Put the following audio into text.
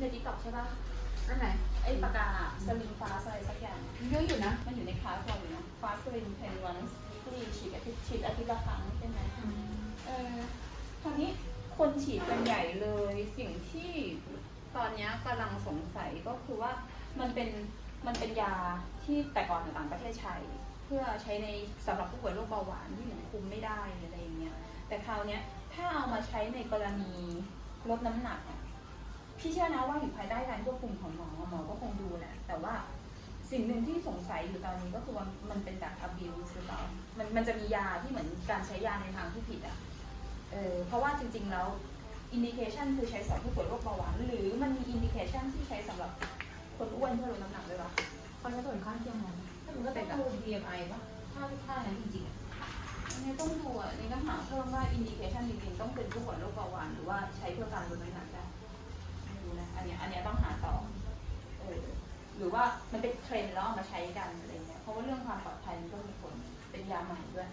ในติ๊กต็อกใช่ป่ะนั่นไหนไอ้ปากกาสลิงฟาสอะไรสักอย่างเยอะอยู่นะ มันอยู่ในคลาสเราอยู่นะฟาสลิงเพนวันวีคลีฉีดอาทิตย์ฉีดอาทิตย์ละครั้งใช่ไหมเออคราวนี้คนฉีดกันใหญ่เลยสิ่งที่ตอนเนี้ยกำลังสงสัยก็คือว่ามันเป็นมันเป็นยาที่แต่ก่อนต่างประเทศใช้เพื่อใช้ในสำหรับผู้ป่วยโรคเบาหวานที่เหมือนคุมไม่ได้หรืออะไรอย่างเงี้ยแต่คราวเนี้ยถ้าเอามาใช้ในกรณีลดน้ำหนักอะ พี่เชื่อนะว่าอยู่ภายใต้การควบคุมของหมอหมอก็คงดูแหละแต่ว่าสิ่งหนึ่งที่สงสัยอยู่ตอนนี้ก็คือว่ามันเป็นแบบ abuse หรือเปล่ามันมันจะมียาที่เหมือนการใช้ยาในทางที่ผิดอะเออเพราะว่าจริง ๆ แล้วอินดิเคชันคือใช้สำหรับผู้ป่วยโรคเบาหวานหรือมันมีอินดิเคชันที่ใช้สำหรับคนอ้วนเพื่อลดน้ำหนักด้วยวะเขาใช้ผลข้างเคียงมันถ้ามันก็เป็นดู BMI ป่ะถ้าถ้าอย่างนั้นจริงๆอะอันนี้ต้องดูอะอันนี่ต้องหาเพิ่มว่าอินดิเคชันจริงๆต้องเป็นผู้ป่วยโรคเบาหวานหรือว่าใช้เพื่อการลดน้ำหนักได้ไม่รู้นะ อันเนี้ยอันเนี้ยต้องหาต่อเออ หรือว่ามันเป็นเทรนด์แล้วเอามาใช้กันอะไรเงี้ยเพราะว่าเรื่องความปลอดภัยมันก็มีผลเป็นยาใหม่ด้วย